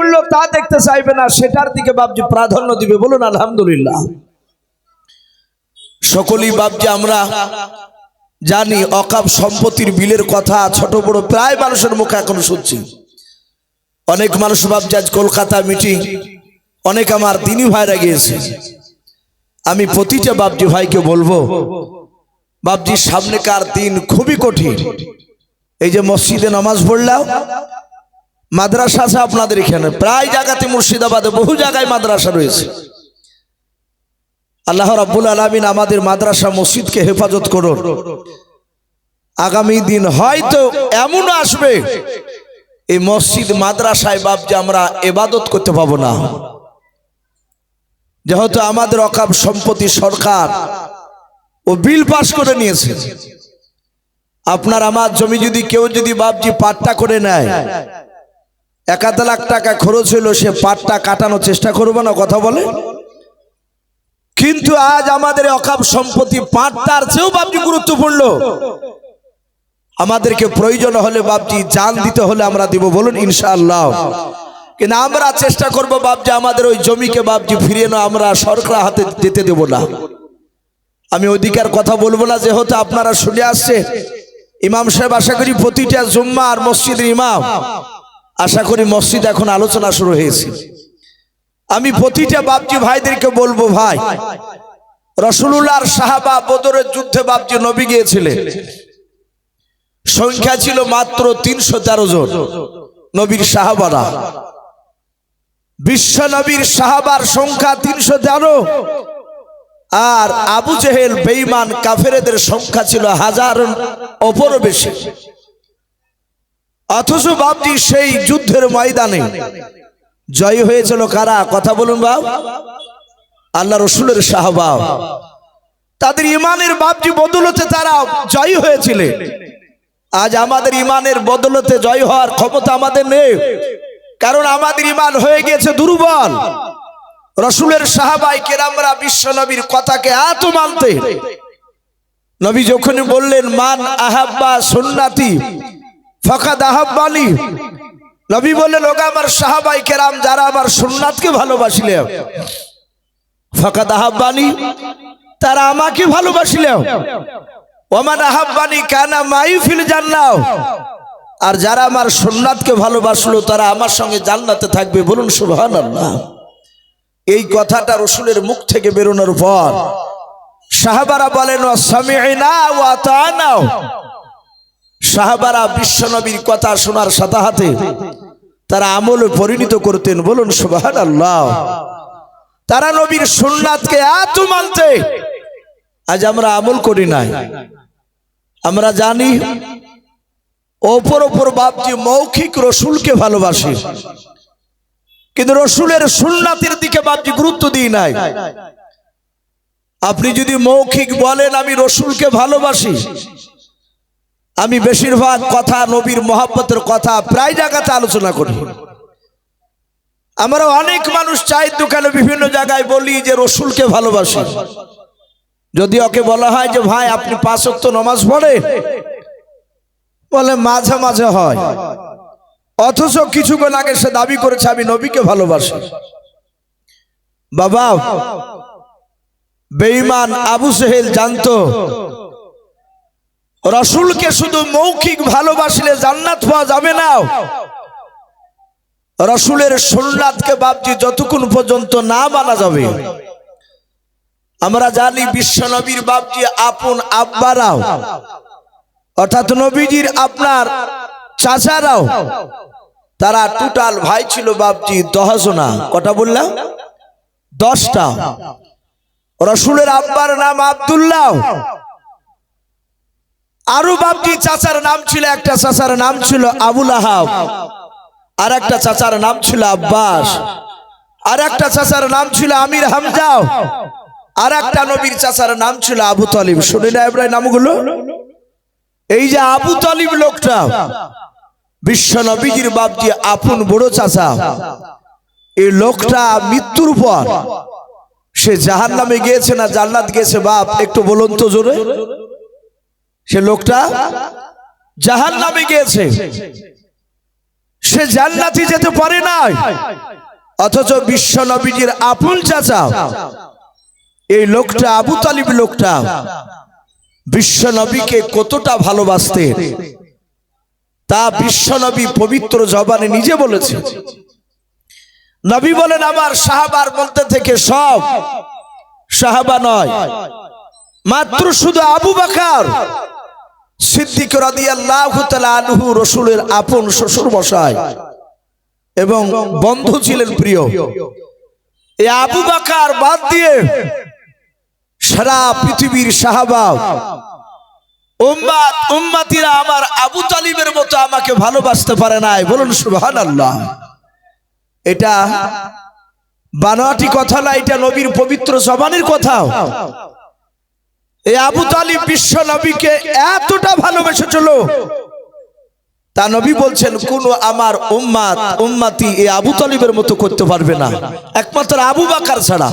মূল্য তা দেখতে চাইবে না, সেটার দিকে বাপজি প্রাধান্য দিবে। বলুন, আলহামদুলিল্লাহ। সকলেই বাপজি, আমরা জানি অকাপ সম্পত্তির বিলের কথা, ছোট বড় প্রায় মানুষের মুখে এখন শুনছি। অনেক মানুষ ভাবছে আজ কলকাতা মিটিং, অনেক আমার দিনী ভাইরা গিয়েছে। আমি প্রতিটা বাবজি ভাইকে বলব বাবজি সামনেকার দিন খুবই কঠিন। এই যে মসজিদে নামাজ পড়লাম মাদ্রাসা আছে আপনাদের এখানে। প্রায় জায়গাতে মুর্শিদাবাদে বহু জায়গায় মাদ্রাসা রয়েছে। আল্লাহ রাব্বুল আলমিন আমাদের মাদ্রাসা মসজিদকে হেফাজত করুন। আগামী দিন হয়তো এমন আসবে, এই মসজিদ মাদ্রাসায় বাবজি আমরা এবাদত করতে পাবো না। যেহেতু আমাদের অকাপ সম্পত্তি সরকার ও বিল পাস করে নিয়েছে। আপনার আমার জমি যদি কেউ যদি বাবজি পাট্টা করে নেয় এক আধ লাখ টাকা খরচ হলো সে পাটটা কাটানোর চেষ্টা করব না, কথা বলে? কিন্তু আজ আমাদের অকাপ সম্পত্তি পাটটার চেয়েও বাবজি গুরুত্বপূর্ণ। আমাদেরকে প্রয়োজন হলে বাবজি জান দিতে হলে আমরা দিব বলুন, ইনশাআল্লাহ। কিন্তু আমরা চেষ্টা করব বাবজি আমাদের ওই জমিকে বাবজি ফিরিয়ে না, আমরা সরকার হাতে যেতে দেব না। আমি অধিকার কথা বলব না, যেহেতু আপনারা শুনে আসছে ইমাম সাহেব, আশা করি প্রতিটা জুম্মা আর মসজিদের ইমাম। আশা করি মসজিদ এখন আলোচনা শুরু হয়েছে। আমি প্রতিটা বাবজি ভাইদেরকে বলব ভাই রসুল্লাহর সাহাবা বদরের যুদ্ধে বাবজি নবী গিয়েছিলেন। সংখ্যা ছিল মাত্র তিনশো তেরো জন নবীর সাহাবারা। বিশ্ব নবীর সাহাবার সংখ্যা তিনশো তেরো। আর আবু জেহেল বেইমান কাফেরেদের সংখ্যা ছিল হাজার অপর বেশি। অথচ বাবজি সেই যুদ্ধের ময়দানে জয় হয়েছিল কারা? কথা বলুন বাব আল্লাহ রসুলের সাহাবা তাদের ইমানের বাবজি বদলতে তারা জয় হয়েছিলেন আজ আমাদের ইমানের বদলতে জয় হওয়ার ক্ষমতা আমাদের নেই। কারণ আমাদের ইমান হয়ে গেছে দুর্বল। রসুলের সাহাবাই কেরামরা বিশ্ব নবীর কথাকে এত মানতে। নবী যখন বললেন, মান আহাব্বা সুন্নাতি ফকাদ আহাব্বানি। নবী বললেন, ওগা আমার সাহাবাই কেরাম, যারা আমার সুন্নাতকে ভালোবাসিলে, ফকাদ আহাব্বানি, তারা আমাকে ভালোবাসিলেও ওমান আহাব্বানি কানা মাই ফিল জান্নাও আর যারা আমার সুন্নাতকে ভালোবাসলো, তারা আমার সঙ্গে জান্নাতে থাকবে। বলুন, সুবহানাল্লাহ। এই কথাটা রসুলের মুখ থেকে বেরোনোর পর সাহাবারা বলেন সামিনা ও আতানাও সাহাবারা বিশ্বনবীর কথা শোনার সাথে হাতে তারা আমলে পরিণত করতেন, বলুন সুবহানাল্লাহ। তারা নবীর সুন্নাতকে এত মানতে, আজ আমরা আমল করি নাই। আমরা জানি ওপর ওপর বাপজি মৌখিক রসুলকে ভালোবাসি। কিন্তু রসুলের সুন্নাতের দিকে বাপজি গুরুত্ব দিই নাই। আপনি যদি মৌখিক বলেন, আমি রসুলকে ভালোবাসি আমি বেশিরভাগ কথা নবীর মহাব্বতের কথা প্রায় জায়গাতে আলোচনা করি। আমরা অনেক মানুষ চায়ের দোকানে বিভিন্ন জায়গায় বলি যে রসুলকে ভালোবাসি। যদি ওকে বলা হয় যে, ভাই, আপনি পাঁচ অক্ত নমাজ পড়ে বলে, মাঝে মাঝে হয়। অথচ কিছুক্ষণ আগে সে দাবি করেছে, আমি নবীকে ভালোবাসি। বাবা, বেঈমান আবু সেহেল জানতো রসুলকে শুধু মৌখিক ভালোবাসলে জান্নাত পাওয়া যাবে না। রসুলের সুন্নাতকে বাপজি যতক্ষণ পর্যন্ত না মানা যাবে, আমরা জানি বিশ্ব নবীর বাপজি আপন আব্বারাও, অর্থাৎ নবীজির আপনার চাচারাও, তারা টোটাল ভাই ছিল বাপজি দশজনা কটা বললাম? দশটা। রসুলের আব্বার নাম আবদুল্লাহ। আরও বাপজি চাচার নাম ছিল, একটা চাচার নাম ছিল আবুল আহাব, আর একটা চাচার নাম ছিল আব্বাস, আর একটা চাচার নাম ছিল আমির হামজাও আর একটা নবীর চাচার নাম ছিল আবু তালিব। শুনি না এবার নামগুলো? এই যে আবু তালিব লোকটা, বিশ্ব নবীজির বাপজি আপন বড় চাচা। এই লোকটা মৃত্যুর পর সে জাহান নামে গিয়েছে না জান্নাত গেছে? বাপ, একটু বলুন তো জোরে। সে লোকটা জাহান নামে গিয়েছে। সে জান্নাতি যেতে পারে নাই। অথচ বিশ্ব নবীজির আপন চাচা, এই লোকটা আবু তালিব লোকটা, বিশ্ব নবীকে কতটা ভালোবাসতেন তা বিশ্ব নবী পবিত্র জবানে নিজে বলেছে। নবী বলেন, আমার সাহাবার মধ্যে থেকে সব সাহাবা নয়, মাত্র শুধু আবু বাকার সিদ্দিক রাদিয়াল্লাহু রসুলের আপন শ্বশুর বসায় এবং বন্ধু ছিলেন প্রিয়। এই আবু বাকার বাদ দিয়ে সারা পৃথিবীর সাহাবা, উম্মাত, উম্মাতিরা আমার আবু তালিবের মতো আমাকে ভালোবাসতে পারে নাই। বলুন সুবহানাল্লাহ। এটা বানোয়াটি কথা না, এটা নবীর পবিত্র জবানের কথা। এই আবু তালিব বিশ্ব নবীকে এতটা ভালোবেসেছিল। তা নবী বলছেন, কোন আমার উম্মাত উম্মাতি এই আবু তালিবের মতো করতে পারবে না। একমাত্র আবু বাকার ছাড়া।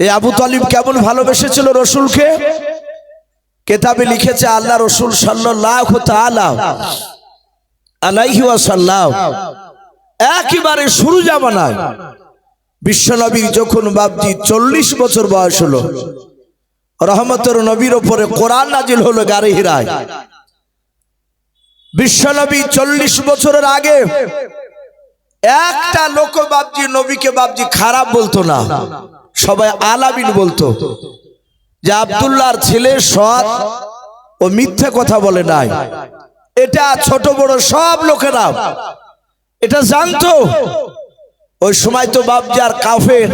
এই আবু তালিব কেমন ভালোবেসেছিল রসুলকে? কেতাবে লিখেছে, আল্লাহ রসুল ওয়াসাল্লাম একেবারে শুরু জামানায়। বিশ্বনবীর যখন বাবজি চল্লিশ বছর বয়স হলো রহমতের নবীর ওপরে কোরআন নাজিল হলো গাড়ি হিরায়। বিশ্বনবী চল্লিশ বছরের আগে একটা লোক বাবজি নবীকে বাবজি খারাপ বলতো না। সবাই আলাবিন বলতো যে আবদুল্লাহর ছেলে সৎ ও মিথ্যে কথা বলে নাই। এটা ছোট বড় সব লোকেরা। এটা জানতো। ওই সময় তো বাবজি আর কাফের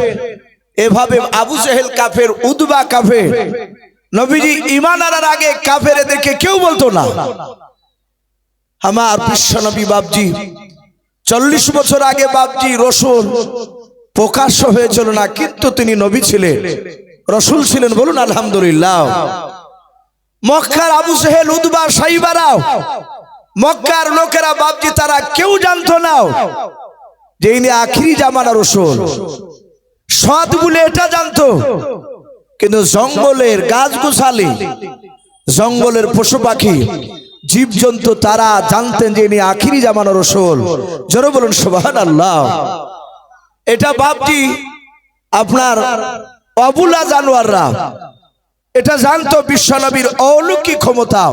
এভাবে আবু জেহেল কাফের উদবা কাফের। নবীজি ইমান আনার আগে কাফের এদেরকে কেউ বলতো না। আমার বিশ্ব নবী বাবজি চল্লিশ বছর আগে বাবজি রসুল প্রকাশ্য হয়েছিল না কিন্তু তিনি নবী ছিলেন। রসুল ছিলেন বলুন আলহামদুলিল্লাহ। মক্কার আবু সেহেল উদবা সাইবারাও। মক্কার লোকেরা বাবজি তারা কেউ জানতো না। যে ইনি আখিরি জামানা রসুল। সৎ বলে এটা জানতো। কিন্তু জঙ্গলের গাছ গোছালি জঙ্গলের পশু পাখি, জীবজন্তু, তারা জানতেন যে ইনি আখিরি জামানা রসুল। জোরে বলুন সোবাহান আল্লাহ এটা বাপজি আপনার অবুলা জানোয়াররা, এটা জানতো বিশ্বনবীর অলৌকিক ক্ষমতা।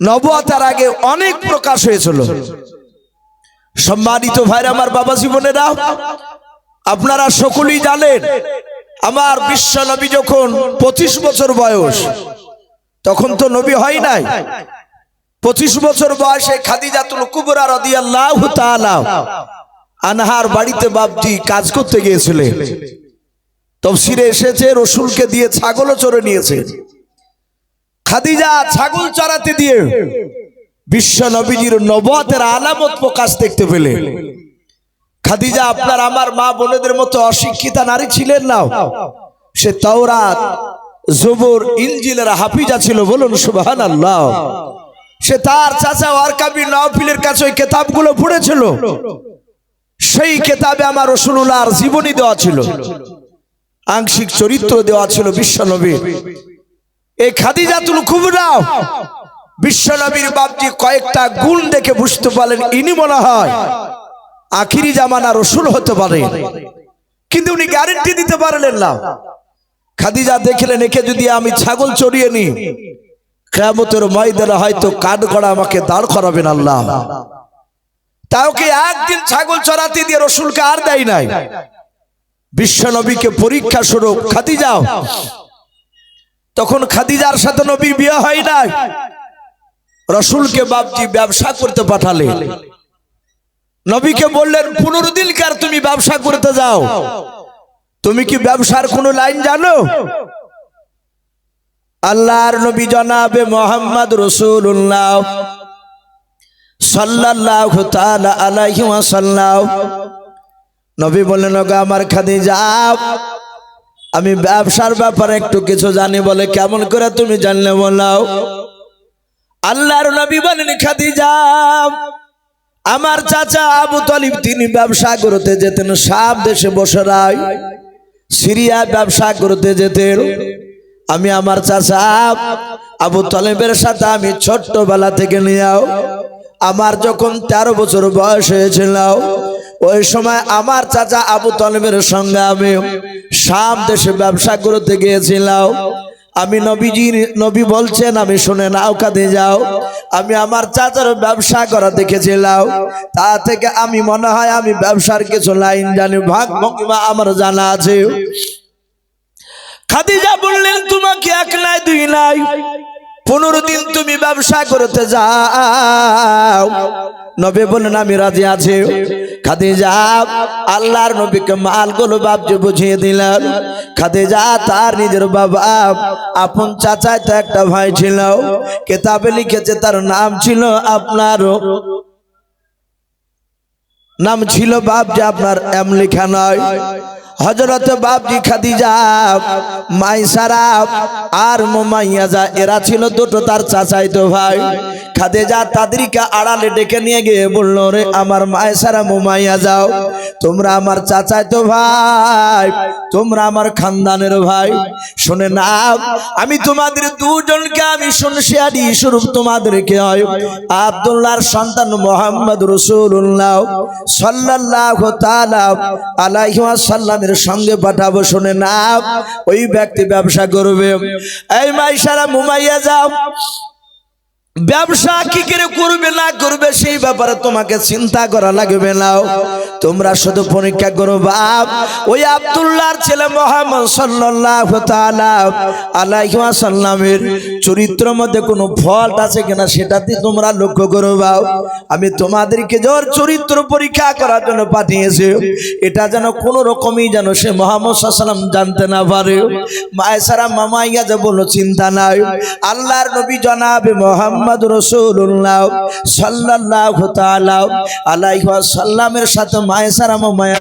নবতার আগে অনেক প্রকাশ হয়েছিল। সম্মানিত ভাইর, আমার বাবা জীবনেরা আপনারা সকলেই জানেন, আমার বিশ্ব নবী যখন পঁচিশ বছর বয়স, তখন তো নবী হয় নাই। পঁচিশ বছর বয়সে খাদিজাতুল কুবরা তাআলা আনহার বাড়িতে বাপজি কাজ করতে গিয়েছিলেন। তফসিরে এসেছে, রসুলকে দিয়ে ছাগলও চড়ে নিয়েছে। খাদিজা ছাগল চড়াতে দিয়ে বিশ্ব নবীজির নবতের আলামত প্রকাশ দেখতে পেলে খাদিজা, আপনার আমার মা বোনেদের মতো অশিক্ষিতা নারী ছিলেন না। সে তাওরাত, জবর ইঞ্জিলের হাফিজা ছিল বলুন সুবাহান আল্লাহ সে তার চাচা ওয়ারকাবি নওফিলের কাছে ওই কেতাবগুলো পড়েছিল। সেই কেতাবে আমার রসুল্লাহর জীবনী দেওয়া ছিল। আংশিক চরিত্র দেওয়া ছিল বিশ্বনবীর এই খাদিজাতুল কুবরা, বিশ্বনবীর বাপজি কয়েকটা গুণ দেখে বুঝতে পারলেন, ইনি মনে হয় আখিরি জামানা রসুল হতে পারে। কিন্তু উনি গ্যারেন্টি দিতে পারলেন না। খাদিজা দেখলেন, একে যদি আমি ছাগল চড়িয়ে নি কেমতের ময়দানে হয়তো কাঠ করা আমাকে দাঁড় করাবেন আল্লাহ। তাও কি একদিন ছাগল চড়াতে দিয়ে রসুলকে আর দেয় নাই? বিশ্ব নবীকে পরীক্ষা স্বরূপ খাদিজাও তখন খাদিজার সাথে নবী বিয়ে হয় নাই। রসুলকে বাপজি ব্যবসা করতে পাঠালে। নবীকে বললেন পনেরো দিনকার তুমি ব্যবসা করতে যাও। তুমি কি ব্যবসার কোনো লাইন জানো? আল্লাহর নবী জনাবে মোহাম্মদ রসুল্লাহ নবী বললেন ওগো আমার আমি ব্যবসার ব্যাপারে একটু কিছু জানি বলে কেমন করে তুমি জানলে বলাও আল্লাহর নবী বলেন খাদিজা আমার চাচা আবু তালিব, তিনি ব্যবসা করতে যেতেন সব দেশে বসে রায়। সিরিয়া ব্যবসা করতে যেতেন। আমি আমার চাচা আবু তালেবের সাথে আমি ছোট্টবেলা থেকে নিয়েও। আমার যখন তেরো বছর বয়স হয়েছিল, ওই সময় আমার চাচা আবু তলেবের সঙ্গে আমি শাম দেশে ব্যবসা করতে গিয়েছিলাম। আমি নবীজি নবী বলছেন, আমি শুনে নাও কাঁদে যাও। আমি আমার চাচার ব্যবসা করা দেখেছিলাম। তা থেকে আমি মনে হয় আমি ব্যবসার কিছু লাইন জানি। ভাগ ভঙ্গিমা আমার জানা আছে। খাদিজা বললেন, তোমাকে এক নাই, দুই নাই। পনেরো দিন তুমি ব্যবসা করতে যাও। নবী বললেন, আমি রাজি আছি। খাদিজা আল্লাহর নবীকে মালগুলো বাপজি বুঝিয়ে দিলেন। খাদিজা তার নিজের বাবা, আপন চাচায় তো একটা ভাই ছিল। কেতাবে লিখেছে, তার নাম ছিল আপনার, নাম ছিল বাপ যে আপনার এম লেখা নয়। হজরত বাপজি খাদিজা মাইসারা আর মোমাইয়াজা, এরা ছিল দুটো তার চাচাইতো ভাই। খাদিজা তাদেরকে আড়ালে ডেকে নিয়ে গিয়ে বলল, রে আমার মাইসারা মোমাইয়া যাও তোমরা আমার চাচাইতো ভাই, তোমরা আমার খানদানের ভাই। শুনে না, আমি তোমাদের দুজনকে, আমি শুনশিয়ারি স্বরূপ তোমাদেরকে হয়। আবদুল্লাহর সন্তান মোহাম্মদ রসুল্লাহ সাল্লাহ তালা আলাইহি সাল্লামের সঙ্গে পাঠাবো শুনে না ওই ব্যক্তি ব্যবসা করবে। এই মাইশারা মুমাইয়া যাও। ব্যবসা কি করে করবে, না করবে, সেই ব্যাপারে তোমাকে চিন্তা করা লাগবে না। তোমরা শুধু পরীক্ষা করো, বাপ। ওই আব্দুল্লাহর ছেলে মোহাম্মদ সাল্লাল্লাহু তাআলা আলাইহি ওয়াসাল্লামের চরিত্র মধ্যে কোনো ফল্ট আছে কিনা, সেটাতে তোমরা লক্ষ্য করো, বাপ। আমি তোমাদেরকে যাওয়ার চরিত্র পরীক্ষা করার জন্য পাঠিয়েছি, এটা যেন কোনো রকমই যেন সে মোহাম্মদ সাল্লাম জানতে না পারে। মায়েসারা মামাইয়া যে বলো চিন্তা নাই। আল্লাহর নবী জনাবে মোহাম্মদ রসুল্লাহ সাল্লাহ আলাইহি সাল্লামের সাথে মায়েসারা মামায়া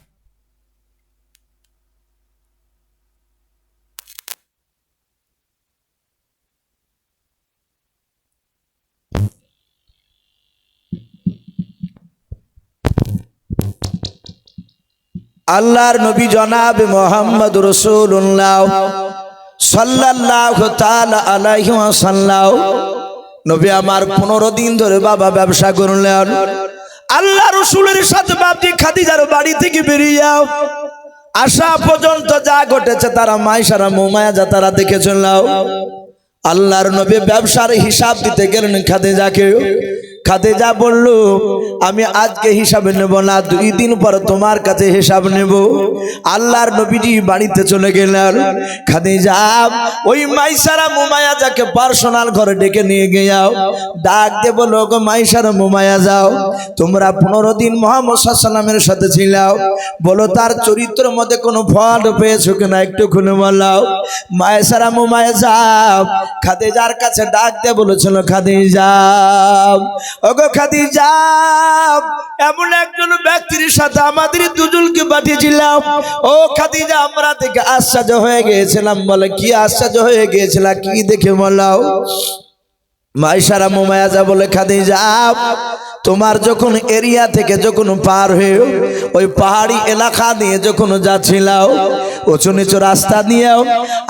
আল্লাহর নবী জনাব মোহাম্মদ রসুল্লাহ সাল্লাহ তাআলা আলাইহি ওয়াসাল্লাম নবী আমার পনেরো দিন ধরে বাবা ব্যবসা করলেন। আল্লাহ রসুলের সাথে বাপটি খাদিজার বাড়ি থেকে বেরিয়ে যাও আসা পর্যন্ত যা ঘটেছে তারা মাইসারা মোমায়া যা তারা দেখে চললাও আল্লাহর নবী ব্যবসার হিসাব দিতে গেলেন খাদিজাকে। খাদিজা বলল, আমি আজকে হিসাব নেব না, দুই দিন পর তোমার কাছে হিসাব নেব। আল্লাহর নবীজি বাড়িতে চলে গেলেন। খাদিজা, ওই মাইসারা মুমায়া যাকে পার্সোনাল ঘরে ডেকে নিয়ে গিয়াও। ডাক দে বলো গো মাইসারা মুমায়া যাও, তোমরা পনেরো দিন মোহাম্মদ সাল্লামের সাথে ছিলাও। বলো, তার চরিত্রের মধ্যে কোনো ফল পেয়েছ কিনা একটু খুলে বলাও? মায়েসারা মুমায়া যাও। খাদিজার কাছে ডাক দে বলেছিল, খাদিজা ওগো খাদিজা, এমন একজন ব্যক্তির সাথে আমাদের দুজনকে পাঠিয়েছিলাম। ও খাদিজা, আমরা দেখে আশ্চর্য হয়ে গিয়েছিলাম। বলে, কি আশ্চর্য হয়ে গিয়েছিলাম কি দেখে বলাও মাইসারা মোমায়াজা বলে, খাদিজা তোমার যখন এরিয়া থেকে যখন পার হয়ে ওই পাহাড়ি এলাকা দিয়ে যখন যাচ্ছিলাও উঁচু নিচু রাস্তা দিয়েও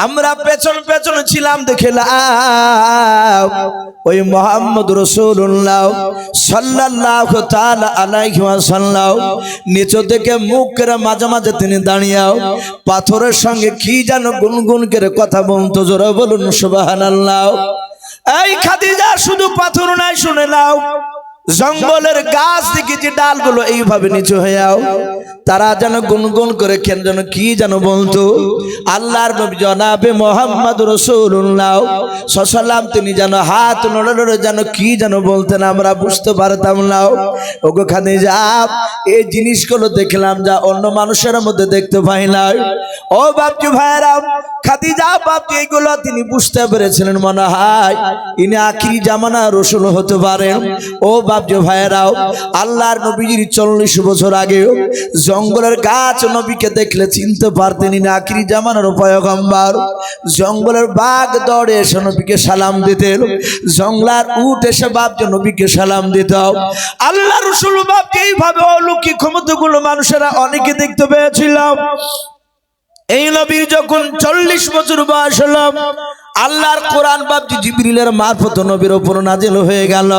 আমরা পেছন পেছন ছিলাম দেখলাম ওই মোহাম্মদ রসুল্লাহ সাল্লাহ ওয়াসাল্লাম নিচু থেকে মুখ করে মাঝে মাঝে তিনি দাঁড়িয়েও পাথরের সঙ্গে কি যেন গুনগুন করে কথা বলতো, জোরে বলুন, সুবহানাল্লাহ। এই খাদিজা শুধু পাথর নাই, শুনে নাও। জঙ্গলের গাছ থেকে যে ডালগুলো এইভাবে নিচু হয়ে যাও, তারা যেন গুনগুন করে কেন যেন কি যেন বলতো? আল্লাহর নবী জনাবে মোহাম্মদ রসুল্লাহ। সসালাম, তিনি যেন হাত নড়ে নড়ে যেন কি যেন বলতেন, আমরা বুঝতে পারতাম না। ওগো খানে যা এই জিনিসগুলো দেখলাম যা অন্য মানুষের মধ্যে দেখতে পাই না ও বাপজি ভাইরাম খাদিজা বাপজি এইগুলো তিনি বুঝতে পেরেছিলেন মনে হয়। ইনি আখিরি জামানা রসুল হতে পারেন। ও বাপজি ভাইরাও আল্লাহর নবীজির চল্লিশ বছর আগে জঙ্গলের গাছ নবীকে দেখলে চিনতে পারতেন ইনি আখিরি জামানার পয়গম্বর। জঙ্গলের বাঘ দৌড়ে এসে নবীকে সালাম দিতেন, জঙ্গলার উঠ এসে বাপজি নবীকে সালাম দিত। আল্লাহ রসুল বাপকে এইভাবে অলৌকিক ক্ষমতাগুলো মানুষেরা অনেকে দেখতে পেয়েছিলাম এই নবীর যখন চল্লিশ বছর বয়স হল আল্লাহর কোরআন বাপজি জিবরিলের মারফত নবীর ওপর নাজিল হয়ে গেল।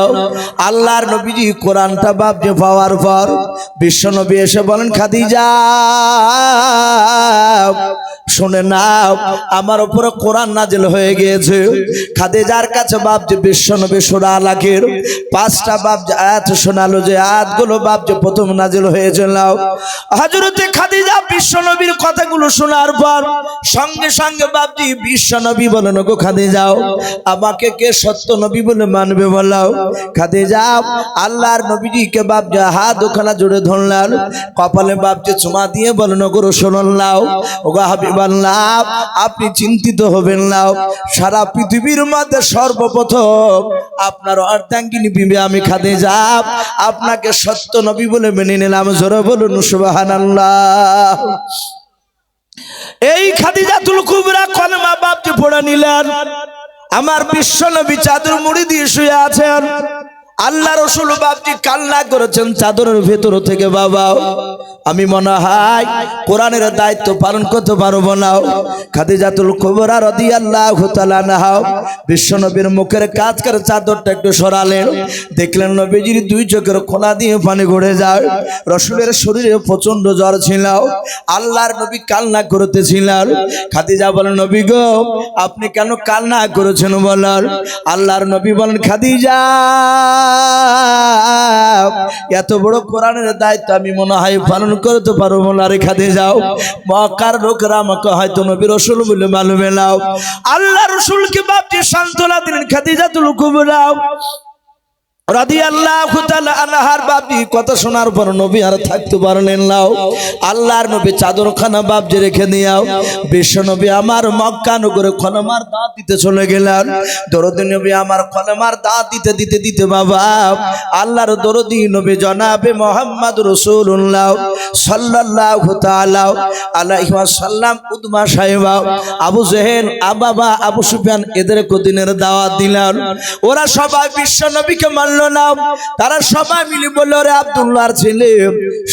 আল্লাহর নবীজি কোরআনটা বাপজি পাওয়ার পর বিশ্ব নবী এসে বলেন, খাদিজা শুনে নাও, আমার উপরে কোরআন নাজিল হয়ে গিয়েছে। খাদিজার কাছে বাপজি বিশ্ব নবী সোনা লাখের পাঁচটা বাপজি আয়াত শোনালো যে আয়াতগুলো বাপজি প্রথম নাজিল হয়েছিল হজরতে খাদিজা বিশ্ব নবীর কথাগুলো শোনার পর সঙ্গে সঙ্গে বাপজি বিশ্ব নবী বলেন গো খাদে যাও আমাকে কে সত্য নবী বলে মানবে বলাও খাদে যাও আল্লাহর নবীজিকে বাপজা হাত ওখানা জুড়ে ধরলাম কপালে বাপজে চুমা দিয়ে বলেন গো রসুল্লাহ ওগা হাবিবাল্লাহ আপনি চিন্তিত হবেন না। সারা পৃথিবীর মধ্যে সর্বপ্রথম আপনার অর্ধাঙ্গিনী বিবে আমি খাদে যাব। আপনাকে সত্য নবী বলে মেনে নিলাম, জোরে বলুন সুবাহান আল্লাহ এই খাদিজাতুল কুবরা কলমা বাপজি পড়ে নিলেন? আমার বিশ্ব নবী চাদর মুড়ি দিয়ে শুয়ে আছেন। আল্লাহ রসুল বাপজি কান্না করেছেন চাদরের ভেতর থেকে, বাবা, আমি মনে হয় কোরআনের দায়িত্ব পালন করতে পারব না। খাদিজাতুল কুবরা রদি আল্লাহ নাহাও বিশ্ব নবীর মুখের কাজ করে চাদরটা একটু সরালেন। দেখলেন নবীজির দুই চোখের খোলা দিয়ে পানি ঘুরে যায়। রসুলের শরীরে প্রচণ্ড জ্বর ছিল। আল্লাহর নবী কান্না করতেছিলেন। খাদিজা বলেন, নবী গো, আপনি কেন কান্না করেছেন বলার? আল্লাহর নবী বলেন, খাদিজা এত বড় কোরআনের দায়িত্ব আমি মনে হয় পালন করতে পারব না রেখা দিয়ে যাও। মক্কার লোকরা আমাকে হয়তো নবী রসুল বলে মালুমে নাও। আল্লাহ রসুলকে বাপটি সান্ত্বনা দিলেন খাদিজা তুল কুবরাও। রাদি আল্লাহ আল্লাহর বাপি শোনার নবী আর থাকতে আল্লাহর নবী রেখে আমার দাঁত চলে নবী আমার দাঁত দিতে দিতে বাবা, আল্লাহর জনাবে মোহাম্মদ রসুল্লাহ আলাইহি সাল্লাম আবু জেহেল আবাবা আবু সুফিয়ান এদের কদিনের দাওয়াত দিলেন। ওরা সবাই বিশ্ব নবীকে মানল না তারা সবাই মিলে বলল রে আব্দুল্লাহর ছেলে,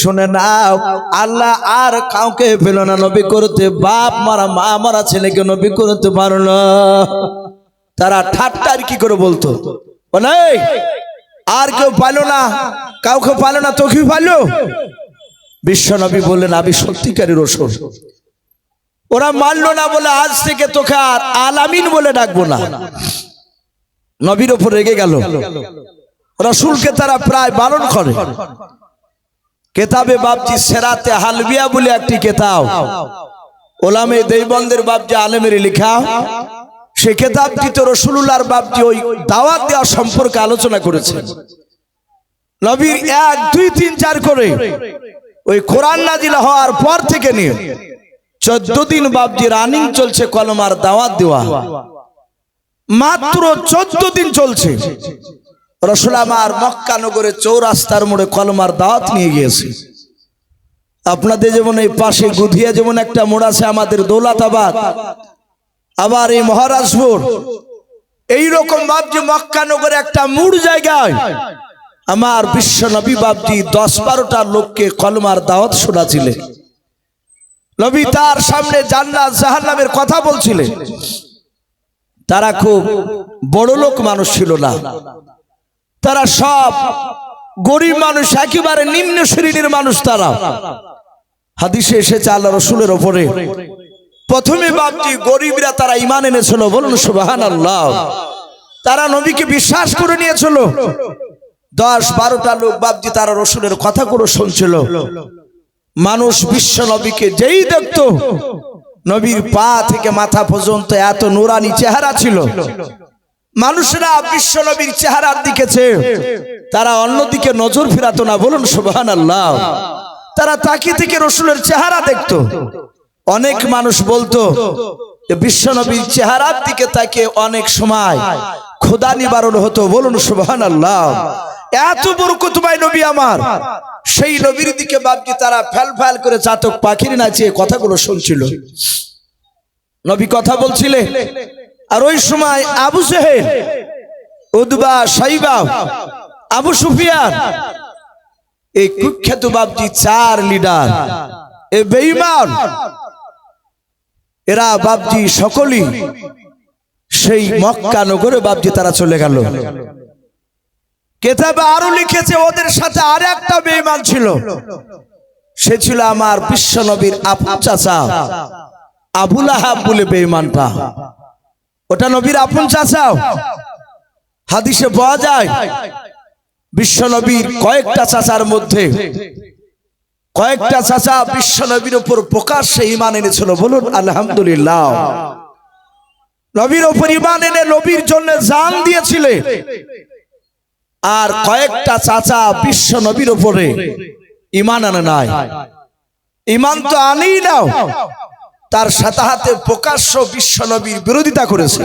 শুনে নাও, আল্লাহ আর কাউকে পেল না, নবী করতে বাপ মারা, মা মারা ছেলেকে নবী করতে পারল। তারা ঠাট্টার কি করে বলতো? বলে আর কেউ পাইলো না? কাউকে পাইলো না তোকে পাইলো? বিশ্ব নবী বললেন, আমি সত্যিকারী রসুল। ওরা মানলো না বলে, আজ থেকে তোকে আর আলামিন বলে ডাকবো না। নবীর ওপর রেগে গেল। রসুলকে তারা প্রায় বারণ করে। কেতাবে বাপজি সেরাতে হালবিয়া বলে একটি কেতাব। ওলামে দেবন্দের বাপজি আলেমের লেখা। সে কেতাবটি তো রসুল্লাহর বাপজি ওই দাওয়াত দেওয়া সম্পর্কে আলোচনা করেছে নবীর এক, দুই, তিন, চার করে ওই কোরআন নাজিল হওয়ার পর থেকে নিয়ে চোদ্দ দিন বাপজি রানিং চলছে কলমার দাওয়াত দেওয়া। মাত্র চোদ্দ দিন চলছে। রসুল আমার মক্কা নগরে চৌরাস্তার মোড়ে কলমার দাওয়াত নিয়ে গিয়েছে। আপনাদের যেমন এই পাশে গুধিয়া যেমন একটা মোড় আছে আমাদের দৌলাতাবাদ, আবার এই মহারাজপুর। এইরকম বাবজি মক্কা নগরে একটা মুড় জায়গায় আমার বিশ্ব নবী বাবজি দশ বারোটা লোককে কলমার দাওয়াত শোনাছিলেন। নবী তার সামনে জান্নাত জাহান্নামের কথা বলছিলেন। তারা খুব বড় লোক মানুষ ছিল না। তারা সব গরিব মানুষ, একেবারে নিম্ন শ্রেণির মানুষ তারা। হাদিসে এসেছে আল্লাহ রসুলের ওপরে প্রথমে বাপজি গরিবরা তারা ইমান এনেছিল, বলুন সুবাহান আল্লাহ তারা নবীকে বিশ্বাস করে নিয়েছিল। দশ বারোটা লোক বাপজি তারা রসুলের কথাগুলো শুনছিল। মানুষ বিশ্ব নবীকে যেই দেখতো, নবীর পা থেকে মাথা পর্যন্ত এত নুরানি চেহারা ছিল। মানুষরা বিশ্ব নবীর চেহারার দিকে তারা অন্যদিকে নজর ফিরাতো না, বলুন সুবহান আল্লাহ তারা তাকি থেকে রসুলের চেহারা দেখতো। অনেক মানুষ বলতো বিশ্ব নবীর চেহারার দিকে তাকে অনেক সময় খোদা নিবারণ হতো, বলুন সুবহান আল্লাহ এত বরকতময় নবী আমার। সেই নবীর দিকে বাপজি তারা ফ্যাল ফ্যাল করে চাতক পাখির নাচিয়ে কথাগুলো শুনছিল। নবী কথা বলছিলে আর ওই সময় আবু সেহেল উদবা, সাইবা, আবু সুফিয়ান, এই কুখ্যাত বাবজি চার লিডার, এ বেঈমান, এরা বাবজি সকলেই সেই মক্কা নগরে বাবজি তারা চলে গেল। কেতাবে আরও লিখেছে, ওদের সাথে আর একটা বেঈমান ছিল, সে ছিল আমার বিশ্ব নবীর আপন চাচা, আবুল আহাব বলে বেঈমানটা। ওটা নবীর আপন চাচাও। হাদিসে পাওয়া যায়, বিশ্ব নবীর কয়েকটা চাচার মধ্যে, কয়েকটা চাচা বিশ্ব নবীর উপর প্রকাশ্যে ইমান এনেছিল। বলুন, আলহামদুলিল্লাহ। নবীর উপর ইমান এনে নবীর জন্য জান দিয়েছিলে। আর কয়েকটা চাচা বিশ্ব নবীর উপরে ইমান আনে নাই। ইমান তো আনেই নাও। তার সাথে প্রকাশ্য বিশ্বনবীর বিরোধিতা করেছে।